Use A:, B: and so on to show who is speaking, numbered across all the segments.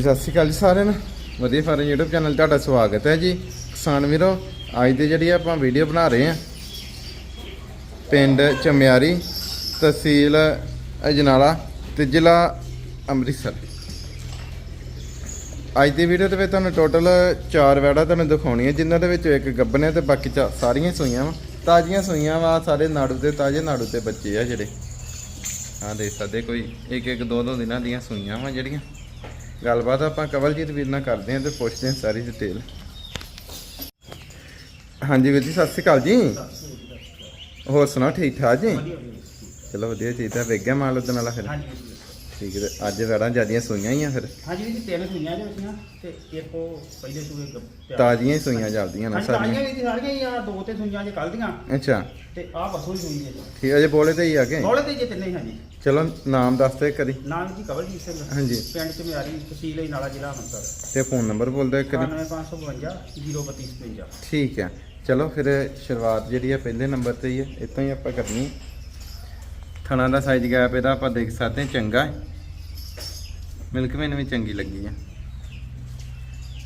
A: ਸਤਿ ਸ਼੍ਰੀ ਅਕਾਲ ਜੀ ਸਾਰਿਆਂ ਨੂੰ। ਵਧੀਆ ਫਾਰਮ YouTube ਚੈਨਲ ਤੁਹਾਡਾ ਸਵਾਗਤ ਹੈ ਜੀ। ਕਿਸਾਨ ਵੀਰੋ, ਅੱਜ ਦੀ ਜਿਹੜੀ ਆਪਾਂ ਵੀਡੀਓ ਬਣਾ ਰਹੇ ਹਾਂ, ਪਿੰਡ ਚਮਿਆਰੀ ਤਹਿਸੀਲ ਅਜਨਾਲਾ ਤੇ ਜ਼ਿਲ੍ਹਾ ਅੰਮ੍ਰਿਤਸਰ। ਅੱਜ ਦੀ ਵੀਡੀਓ ਦੇ ਵਿੱਚ ਤੁਹਾਨੂੰ ਟੋਟਲ 4 ਵੈੜਾ ਤੁਹਾਨੂੰ ਦਿਖਾਉਣੀਆਂ, ਜਿਨ੍ਹਾਂ ਦੇ ਵਿੱਚੋਂ ਇੱਕ ਗੱਬਨ ਹੈ ਤੇ ਬਾਕੀ ਚਾ- ਸਾਰੀਆਂ ਸੂਈਆਂ ਵਾ। ਤਾਜ਼ੀਆਂ ਸੂਈਆਂ ਵਾ, ਸਾਰੇ ਨਾੜੂ ਤੇ ਤਾਜ਼ੇ ਨਾੜੂ ਤੇ ਬੱਚੇ ਆ ਜਿਹੜੇ। ਹਾਂ ਦੇਖ ਸਕਦੇ ਕੋਈ ਇੱਕ ਇੱਕ ਦੋ ਦੋ ਦਿਨਾਂ ਦੀਆਂ ਸੂਈਆਂ ਵਾ ਜਿਹੜੀਆਂ। ਗੱਲਬਾਤ ਆਪਾਂ ਕਵਲਜੀਤ ਵੀਰ ਨਾਲ ਕਰਦੇ ਹਾਂ ਤੇ ਪੁੱਛਦੇ ਹਾਂ ਸਾਰੀ ਡਿਟੇਲ ਹਾਂਜੀ ਵੀਰ ਜੀ ਸਤਿ ਸ਼੍ਰੀ ਅਕਾਲ ਜੀ। ਹੋਰ ਸੁਣਾਓ ਠੀਕ ਠਾਕ ਜੀ? ਚਲੋ ਵਧੀਆ ਚਾਹੀਦਾ ਵੇਖ ਗਿਆ ਮਾਲ ਉਦਣ ਵਾਲਾ ਫਿਰ।
B: ਹਾਂਜੀ।
A: ਠੀਕ ਹੈ ਤੇ ਅੱਜ ਵੈੜਾਂ ਜਿਆਦੀਆਂ ਸੂਈਆਂ ਹੀ ਆ ਫਿਰ?
B: ਹਾਂਜੀ ਵੀ ਤਿੰਨ ਸੂਈਆਂ ਜੋ ਸੀਆਂ ਤੇ ਇੱਕ ਉਹ ਪਹਿਲੇ ਸੂਏ ਗੱਪ-
A: ਤਾਜ਼ੀਆਂ ਹੀ ਸੂਈਆਂ ਚੱਲਦੀਆਂ ਨਾ
B: ਹਾਂਜੀ, ਤਾਜ਼ੀਆਂ
A: ਸਾਰੀਆਂ
B: ਵੀ ਸਾਰੀਆਂ ਹੀ ਆ ਦੋ ਤੇ ਸੂਈਆਂ ਜੇ ਕੱਲ ਦੀਆਂ।
A: ਅੱਛਾ।
B: ਤੇ ਆਹ ਬਸੋਂ ਹੀ ਸੂਈ ਜੇ।
A: ਠੀਕ ਅਜੇ ਬੋਲੇ ਤੇ ਹੀ ਆ ਗਏ
B: ਬੋਲੇ ਤੇ ਜੇ ਤਿੰਨੇ ਹੀ ਹਾਂਜੀ।
A: ਚਲੋ ਨਾਮ ਦੱਸ ਦੇ ਕਰੀ
B: ਨਾਮ ਜੀ ਕਵਲਜੀਤ ਸਿੰਘ।
A: ਹਾਂਜੀ।
B: ਪਿੰਡ ਚ ਮਿਆਰੀ ਤਹਿਸੀਲ ਹੀ ਨਾਲਾ ਜ਼ਿਲ੍ਹਾ ਅੰਮ੍ਰਿਤਸਰ।
A: ਤੇ ਫੋਨ ਨੰਬਰ ਬੋਲ ਦੇ ਕਰੀ
B: 99552 03255
A: ਠੀਕ ਹੈ ਚਲੋ ਫਿਰ ਸ਼ੁਰੂਆਤ ਜਿਹੜੀ ਆ ਪਹਿਲੇ ਨੰਬਰ ਤੇ ਹੀ ਹੈ ਇਤੋਂ ਹੀ ਆਪਾਂ ਕਰਨੀ ਥਣਾ ਦਾ ਸਾਈਜ਼ ਗੈਪ ਇਹਦਾ ਆਪਾਂ ਦੇਖ ਸਕਦੇ ਹਾਂ ਚੰਗਾ। ਹੈ ਮਿਲਕ ਮੈਨੂੰ ਵੀ ਚੰਗੀ ਲੱਗੀ ਆ।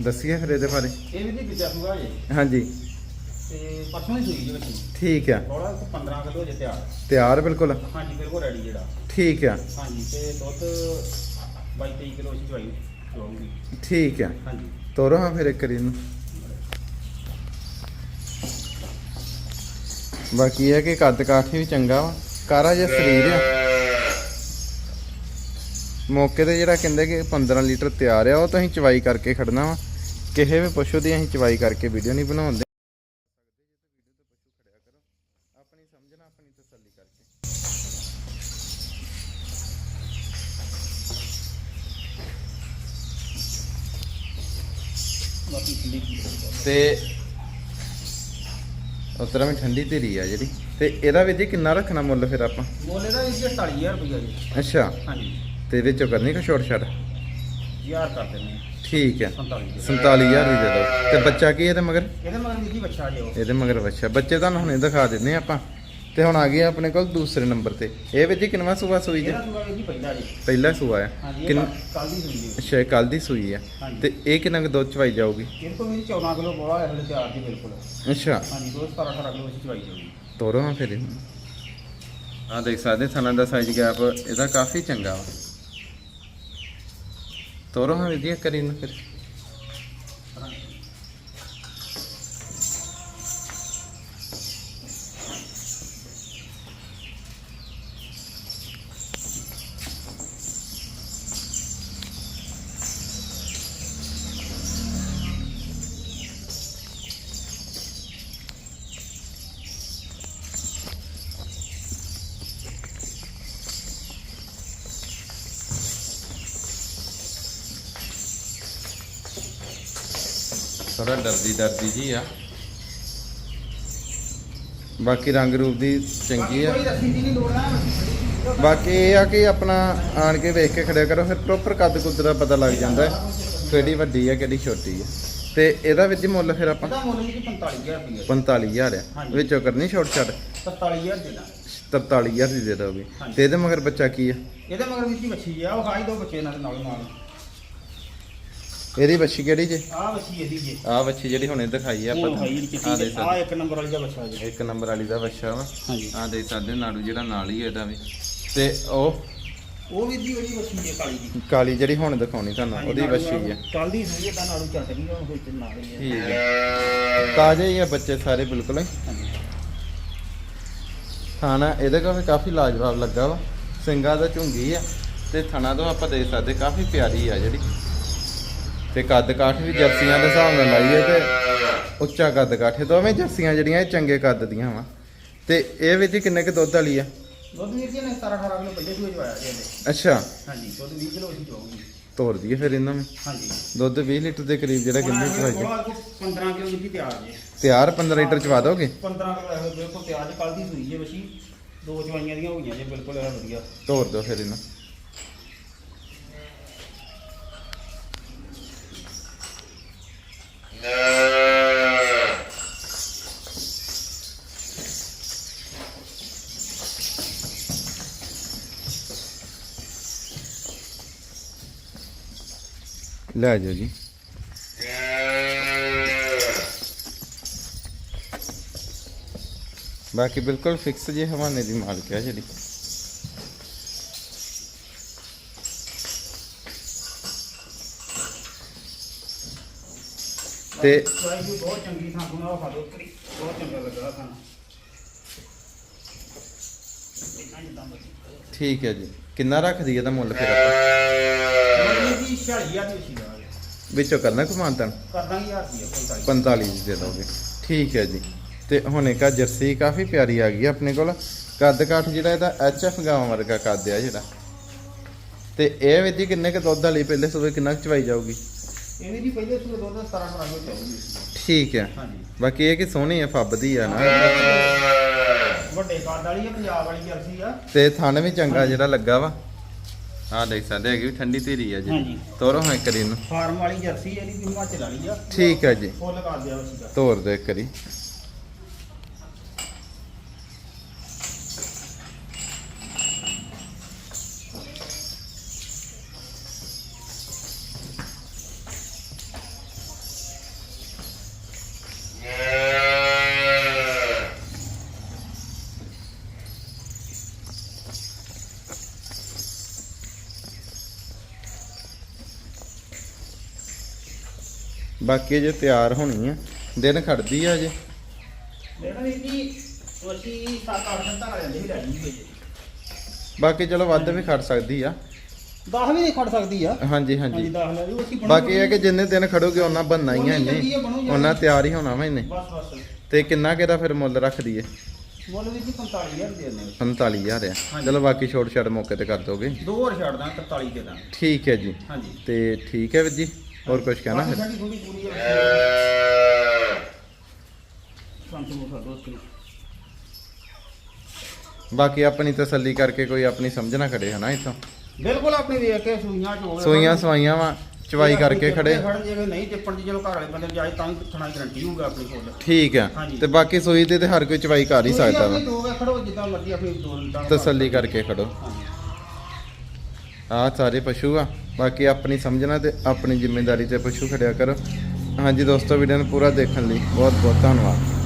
A: ਦੱਸੀਏ ਫਿਰ ਇਹਦੇ ਬਾਰੇ।
B: ਇਹ ਵੀ ਜੀ ਦੂਜਾ ਸੂਆ ਜੇ।
A: ਹਾਂਜੀ।
B: ਤੇ ਪਰਸੋਂ ਹੀ ਸੂਈ ਜੇ ਬੱਚੀ।
A: ਠੀਕ ਆ।
B: ਬੋਲਾ 15 ਕਿਲੋ ਜੇ ਤਿਆਰ।
A: ਤਿਆਰ ਬਿਲਕੁਲ।
B: ਹਾਂਜੀ ਬਿਲਕੁਲ ਰੈਡੀ ਜਿਹੜਾ।
A: ਠੀਕ ਆ।
B: ਹਾਂਜੀ ਤੇ ਦੁੱਧ 22 23 ਕਿਲੋ ਸੀ ਚਵਾਈ ਚਵਾਉਂਗੀ।
A: ਠੀਕ ਆ।
B: ਹਾਂਜੀ।
A: ਤੋਰੋ ਹਾਂ ਫਿਰ ਇੱਕ ਵਾਰੀ ਨੂੰ ਬਾਕੀ ਇਹ ਕਿ ਕੱਦ ਕਾਠ ਵੀ ਚੰਗਾ ਵਾ। ਕਾਰਾ ਜਿਹਾ ਸਰੀਰ ਆ। ਮੌਕੇ ਤੇ ਜਿਹੜਾ ਕਹਿੰਦੇ ਕਿ 15 ਲੀਟਰ ਤਿਆਰ ਆ ਉਹ ਤਾਂ ਅਸੀਂ ਚਵਾਈ ਕਰਕੇ ਖੜਨਾ ਵਾ। ਕਿਸੇ ਵੀ ਪਸ਼ੂ ਦੀ ਅਸੀਂ ਚਵਾਈ ਕਰਕੇ ਵੀਡੀਓ ਨਹੀਂ ਬਣਾਉਂਦੇ। ਆਪਣੀ ਸਮਝਣਾ ਆਪਣੀ ਤਸੱਲੀ ਕਰਕੇ
B: ਬਾਕੀ ਠੰਡੀ
A: ਤੇ ਉਤਰਾ ਵੀ ਠੰਡੀ ਧੀਰੀ ਆ ਜਿਹੜੀ। ਤੇ ਇਹਦਾ ਵੀ ਜੀ ਕਿੰਨਾ ਰੱਖਣਾ ਮੁੱਲ ਫਿਰ ਆਪਾਂ?
B: ਮੁੱਲ ਇਹਦਾ ਜੀ 48000 ਰੁਪਇਆ ਜੀ।
A: ਅੱਛਾ।
B: ਹਾਂਜੀ।
A: ਤੇ ਵਿੱਚੋਂ ਕਰਨੀ ਕੋ ਛੋਟ ਛੱਡ
B: ਯਾਰ ਕਰ ਦਿੰਦੇ ਆ
A: ਠੀਕ ਹੈ।
B: 47 ਦੇ
A: 47000 ਦੀ ਦੇ ਦਿਓ। ਤੇ ਬੱਚਾ ਕੀ ਇਹਦੇ ਮਗਰ?
B: ਇਹਦੇ ਮਗਰ ਵੀ ਜੀ ਬੱਚਾ ਉਹ
A: ਇਹਦੇ ਮਗਰ ਬੱਚਾ। ਬੱਚੇ ਤੁਹਾਨੂੰ ਹੁਣੇ ਦਿਖਾ ਦਿੰਦੇ ਆ ਆਪਾਂ। ਤੇ ਹੁਣ ਆ ਗਏ ਆਪਣੇ ਕੋਲ ਦੂਸਰੇ ਨੰਬਰ ਤੇ। ਇਹ ਵਿੱਚ ਜੀ ਕਿੰਨਵਾ ਸੂਆ ਸੂਈ ਜੀ?
B: ਪਹਿਲਾ
A: ਸੂਆ ਆ।
B: ਹਾਂਜੀ
A: ਕਿੰਨ
B: ਕੱਲ ਦੀ ਸੂਈ ਜੀ।
A: ਅੱਛਾ ਕੱਲ ਦੀ ਸੂਈ
B: ਹਾਂਜੀ।
A: ਤੇ ਇਹ ਕਿੰਨਾ ਕੁ ਦੁੱਧ ਚਵਾਈ ਜਾਊਗੀ?
B: ਇਹ ਤੋਂ ਵੀ 14 ਕਿਲੋ ਬੋਲਾ ਹੈ ਹਲੇ ਤਿਆਰ ਦੀ ਬਿਲਕੁਲ।
A: ਅੱਛਾ।
B: ਹਾਂਜੀ ਦੋ 17 18 ਕਿਲੋ ਵਿੱਚ ਚਵਾਈ ਜਾਊਗੀ।
A: ਤੋਰੋ ਹਾਂ ਫਿਰ ਆ ਦੇਖ ਸਕਦੇ ਥਣਾ ਦਾ ਸਾਈਜ਼ ਗੈਪ ਇਹਦਾ ਕਾਫੀ ਚੰਗਾ ਵਾ। ਤੋਰੋ ਹਾਂ ਵਿਧੀ ਕਰੀ ਨੂੰ ਥੋੜਾ ਡਰਦੀ ਡਰਦੀ ਜੀ ਆ। ਬਾਕੀ ਰੰਗ ਰੂਪ ਦੀ ਚੰਗੀ ਆ।
B: ਦੀ
A: ਬਾਕੀ ਇਹ ਆ ਕਿ ਆਪਣਾ ਆਣ ਕੇ ਵੇਖ ਕੇ ਖੜਿਆ ਕਰੋ ਫਿਰ ਪ੍ਰੋਪਰ ਕੱਦ ਕੁੱਦ ਦਾ ਪਤਾ ਲੱਗ ਜਾਂਦਾ ਹੈ ਕਿਹੜੀ ਵੱਡੀ ਆ ਕਿਹੜੀ ਛੋਟੀ ਆ। ਤੇ ਇਹਦਾ ਵਿੱਚ ਮੁੱਲ ਫਿਰ ਆਪਾਂ
B: ਇਹਦਾ ਮੁੱਲ ਜੀ 45000 ਰੁਪਇਆ
A: 45000 ਆ। ਵਿੱਚੋਂ ਕਰਨੀ ਛੋਟ ਛੱਡ
B: 47000 ਦੇਣਾ
A: 43000 ਦੀ ਦੇ ਦੋਗੇ। ਤੇ ਇਹਦੇ ਮਗਰ ਬੱਚਾ ਕੀ ਆ?
B: ਇਹਦੇ ਮਗਰ ਵੀ ਬੱਚੀ ਆ ਉਹ ਹਾਈ ਦੋ ਬੱਚੇ ਦੇ ਨਾਲ ਨਾਲ।
A: ਇਹਦੀ ਬੱਚੀ ਕਿਹੜੀ ਜੇ?
B: ਆਹ ਬੱਚੀ ਇਹਦੀ ਜੀ।
A: ਆ ਬੱਚੀ ਜਿਹੜੀ ਹੁਣੇ ਦਿਖਾਈ ਆ ਆਪਾਂ ਆ ਦੇ
B: ਆ ਇੱਕ ਨੰਬਰ ਵਾਲੀ ਦਾ ਬੱਚਾ ਜੀ।
A: ਇੱਕ ਨੰਬਰ ਵਾਲੀ ਦਾ ਬੱਚਾ ਵਾ।
B: ਹਾਂਜੀ।
A: ਆ ਦੇ ਸਾਡੇ ਨਾੜੂ ਜਿਹੜਾ ਨਾਲ ਹੀ ਇਹਦਾ ਵੀ। ਤੇ ਉਹ
B: ਉਹ ਵੀ ਜੀ ਉਹਦੀ ਬੱਚੀ ਹੈ ਕਾਲੀ ਦੀ
A: ਕਾਲੀ ਜਿਹੜੀ ਹੁਣ ਦਿਖਾਉਣੀ ਤੁਹਾਨੂੰ ਉਹਦੀ ਬੱਚੀ ਆ।
B: ਕੱਲ ਦੀ ਸੂਈ ਤਾਂ ਨਾਲੋਂ ਚੱਟ ਗਈ ਉਹ ਵਿੱਚ ਨਾਲ ਹੀ
A: ਠੀਕ ਹੈ ਤਾਜ਼ੇ ਹੀ ਆ ਬੱਚੇ ਸਾਰੇ ਬਿਲਕੁਲ। ਥਾਣਾ ਇਹਦੇ ਕੋਲ ਕਾਫੀ ਲਾਜਵਾਬ ਲੱਗਾ ਵਾ। ਸਿੰਗਾ ਦਾ ਝੁੰਗੀ ਆ ਤੇ ਥਣਾ ਤੋਂ ਆਪਾਂ ਦੇਖ ਸਕਦੇ ਕਾਫੀ ਪਿਆਰੀ ਆ ਜਿਹੜੀ। ਤੇ ਕੱਦ ਕਾਠ ਵੀ ਜਰਸੀਆਂ ਦੇ ਹਿਸਾਬ ਨਾਲ ਲਾਈਏ ਤੇ ਉੱਚਾ ਕੱਦ ਕਾਠ ਦੋਵੇਂ ਜਰਸੀਆਂ ਜਿਹੜੀਆਂ ਇਹ ਚੰਗੇ ਕੱਦ ਦੀਆਂ ਵਾ। ਤੇ ਇਹ ਵਿੱਚ ਕਿੰਨੇ ਕੁ ਦੁੱਧ ਵਾਲੀ ਆ?
B: ਦੁੱਧ ਵੀਰ ਜੀ ਨੇ 17 18 ਕਿਲੋ ਪਹਿਲੇ ਸੂਏ ਚਵਾਇਆ ਜੀ
A: ਅੱਛਾ।
B: ਹਾਂਜੀ ਦੁੱਧ 20 ਕਿਲੋ ਅਸੀਂ ਚਵਾਉਂਗੇ।
A: ਤੋਰ ਦਈਏ ਫਿਰ ਇਹਨਾਂ ਨੂੰ?
B: ਹਾਂਜੀ।
A: ਦੁੱਧ 20 ਲੀਟਰ ਦੇ ਕਰੀਬ ਜਿਹੜਾ ਕਹਿੰਦੇ ਚਵਾਈ
B: 15 ਕਿਲੋ ਦੀ ਤਿਆਰ ਜੀ।
A: ਤਿਆਰ 15 ਲੀਟਰ ਚਵਾ ਦੋਗੇ?
B: 15 ਕਿਲੋ ਬਿਲਕੁਲ ਤਿਆਰ ਕੱਲ ਦੀ ਸੂਈ ਹੈ ਬੱਚੀ ਦੋ ਚਵਾਈਆਂ ਦੀਆਂ ਹੋਈਆਂ ਜੀ ਬਿਲਕੁਲ ਇਹ ਵਧੀਆ
A: ਤੋਰ ਦਿਓ ਫਿਰ ਇਹਨਾਂ ਲੈ ਜਾਓ ਜੀ। ਬਾਕੀ ਬਿਲਕੁਲ ਫਿਕਸ ਜੇ ਹਵਾਨੇ ਦੀ ਮਾਲਕ ਹੈ ਜਿਹੜੀ। ਤੇ
B: ਬਹੁਤ ਚੰਗੀ ਥਾਂ ਕੋਲ ਖਾ ਦੋ ਬਹੁਤ ਚੰਗਾ ਲੱਗਾ ਖਾਣਾ
A: ਠੀਕ ਹੈ ਜੀ। ਕਿੰਨਾ ਰੱਖਦੀ ਇਹਦਾ ਮੁੱਲ ਫਿਰ ਆਪਾਂ?
B: ਮਰਜ਼ੀ ਦੀ 46000 ਦੀ ਸੀ
A: ਵਿੱਚੋਂ ਕਰਨਾ ਕਮਾਂਤਨ
B: ਕਰ ਦਾਂਗੇ ਯਾਰ ਦੀ 45
A: 45 ਦੀ ਦੇ ਦੋਗੇ। ਠੀਕ ਹੈ ਜੀ। ਤੇ ਹੁਣ ਇੱਕ ਆ ਜਰਸੀ ਕਾਫੀ ਪਿਆਰੀ ਆ ਗਈ ਆ ਆਪਣੇ ਕੋਲ। ਕੱਦ ਕਾਠ ਜਿਹੜਾ ਇਹਦਾ ਐਚਐਫ ਗਾਵਾਂ ਵਰਗਾ ਕੱਦ ਆ ਜਿਹੜਾ। ਤੇ ਇਹ ਵਿੱਚ ਕਿੰਨੇ ਕ ਦੁੱਧ ਵਾਲੀ ਪਹਿਲੇ ਸੂਬੇ ਕਿੰਨਾ ਕੁ ਚਵਾਈ ਜਾਊਗੀ?
B: ਇਹਦੀ ਜੀ ਪਹਿਲੇ ਸੂਏ ਦੁੱਧ 17 18 ਕਿਲੋ ਚਾਹੀਦੀ
A: ਠੀਕ ਹੈ।
B: ਹਾਂਜੀ।
A: ਬਾਕੀ ਇਹ ਕਿ ਸੋਹਣੀ ਆ ਫੱਬਦੀ ਆ ਨਾ।
B: ਵੱਡੇ ਕੱਦ ਵਾਲੀ ਹੈ ਪੰਜਾਬ ਵਾਲੀ ਜਰਸੀ ਆ।
A: ਤੇ ਥਣ ਵੀ ਚੰਗਾ ਜਿਹੜਾ ਲੱਗਾ ਵਾ। ਆਹ ਦੇਖ ਸਕਦੇ ਹੈਗੇ ਵੀ ਠੰਡੀ ਧੀਰੀ ਆ ਜੀ।
B: ਹਾਂਜੀ।
A: ਤੋਰੋ ਹਾਂ ਇੱਕ ਕਰੀ ਇਹਨੂੰ।
B: ਫਾਰਮ ਵਾਲੀ ਜਰਸੀ ਇਹਦੀ ਵੀ ਹਿਮਾਚਲ ਵਾਲੀ ਆ।
A: ਠੀਕ ਹੈ ਜੀ।
B: ਫੁੱਲ ਕਰ ਦਿਆ ਦਾ
A: ਤੋਰ ਦੇ ਇੱਕ ਕਰੀ ਬਾਕੀ ਜੇ ਤਿਆਰ ਹੋਣੀ ਆ। ਦਿਨ ਖੜਦੀ ਆ ਜੇ
B: ਦੇਖੋ ਇਹ ਜੀ ਵਸੀ 7-8 ਦਿਨ ਤੱਕ ਆ ਜਾਂਦੇ ਵੀ ਲੈ ਜੂਗੇ ਜੀ।
A: ਬਾਕੀ ਚਲੋ ਵੱਧ ਵੀ ਖੜ ਸਕਦੀ ਆ।
B: 10 ਵੀ ਨਹੀਂ ਖੜ ਸਕਦੀ ਆ।
A: ਹਾਂਜੀ
B: ਹਾਂਜੀ।
A: ਹਾਂਜੀ
B: 10 ਲੈ ਜੂ ਅਸੀਂ ਬਣਾਉਣੀ
A: ਬਾਕੀ ਇਹ ਹੈ ਕਿ ਜਿੰਨੇ ਦਿਨ ਖੜੋਗੇ ਉਹਨਾਂ ਬੰਨਾ ਹੀ ਆ ਇਹਨੇ। ਉਹਨਾਂ ਤਿਆਰ ਹੀ ਹੋਣਾ ਵਾ ਇਹਨੇ
B: ਬਸ ਬਸ।
A: ਤੇ ਕਿੰਨਾ ਕਿਹਦਾ ਫਿਰ ਮੁੱਲ ਰੱਖ ਦਈਏ?
B: ਮੁੱਲ ਵੀ ਜੀ 45000 ਦੇ ਦਿੰਦੇ
A: 45000 ਆ। ਚਲੋ ਬਾਕੀ ਛੋਟ ਛੜ ਮੌਕੇ ਤੇ ਕਰ ਦੋਗੇ।
B: ਦੋ ਹੋਰ ਛੱਡ ਦਾਂ 43 ਦੇ ਦਾਂ।
A: ਠੀਕ ਹੈ ਜੀ।
B: ਹਾਂਜੀ।
A: ਤੇ ਠੀਕ ਹੈ ਵੀਰ ਜੀ। ਹੋਰ ਕੁਝ ਕਹਿਣਾ
B: ਹੈ?
A: ਬਾਕੀ ਆਪਣੀ ਤਸੱਲੀ ਕਰਕੇ ਕੋਈ ਆਪਣੀ ਸਮਝ ਨਾ ਖੜੇ ਹਨਾ ਇਥੋਂ।
B: ਬਿਲਕੁਲ ਆਪਣੀ ਵੇਖ ਕੇ ਸੂਈਆਂ ਚੋਲ
A: ਸੋਈਆਂ ਸਵਾਈਆਂ ਵਾ ਚਵਾਈ ਕਰਕੇ ਖੜੇ।
B: ਖੜ ਜੇ ਨਹੀਂ ਟਿੱਪਣ ਦੀ ਚਲੋ ਘਰ ਵਾਲੇ ਬੰਦੇ ਨੂੰ ਜਾਏ ਤਾਂ ਵੀ ਥਣਾ ਗਰੰਟੀ ਹੋਊਗਾ ਆਪਣੀ ਕੋਲ
A: ਠੀਕ ਆ। ਤੇ ਬਾਕੀ ਸੋਈ ਤੇ ਤੇ ਹਰ ਕੋਈ ਚਵਾਈ ਕਰ ਹੀ ਸਕਦਾ ਵਾ।
B: ਖੜੋ ਜਿੱਦਾਂ ਮਰਜ਼ੀ ਆਪਣੀ
A: ਤਸੱਲੀ ਕਰਕੇ ਖੜੋ। ਆ ਸਾਰੇ ਪਸ਼ੂ ਆ। ਬਾਕੀ ਆਪਣੀ ਸਮਝਣਾ ਤੇ ਆਪਣੀ ਜ਼ਿੰਮੇਵਾਰੀ ਤੇ ਪਸ਼ੂ ਖੜਿਆ ਕਰੋ। ਹਾਂਜੀ ਦੋਸਤੋ ਵੀਡੀਓ ਨੂੰ ਪੂਰਾ ਦੇਖਣ ਲਈ ਬਹੁਤ ਬਹੁਤ ਧੰਨਵਾਦ।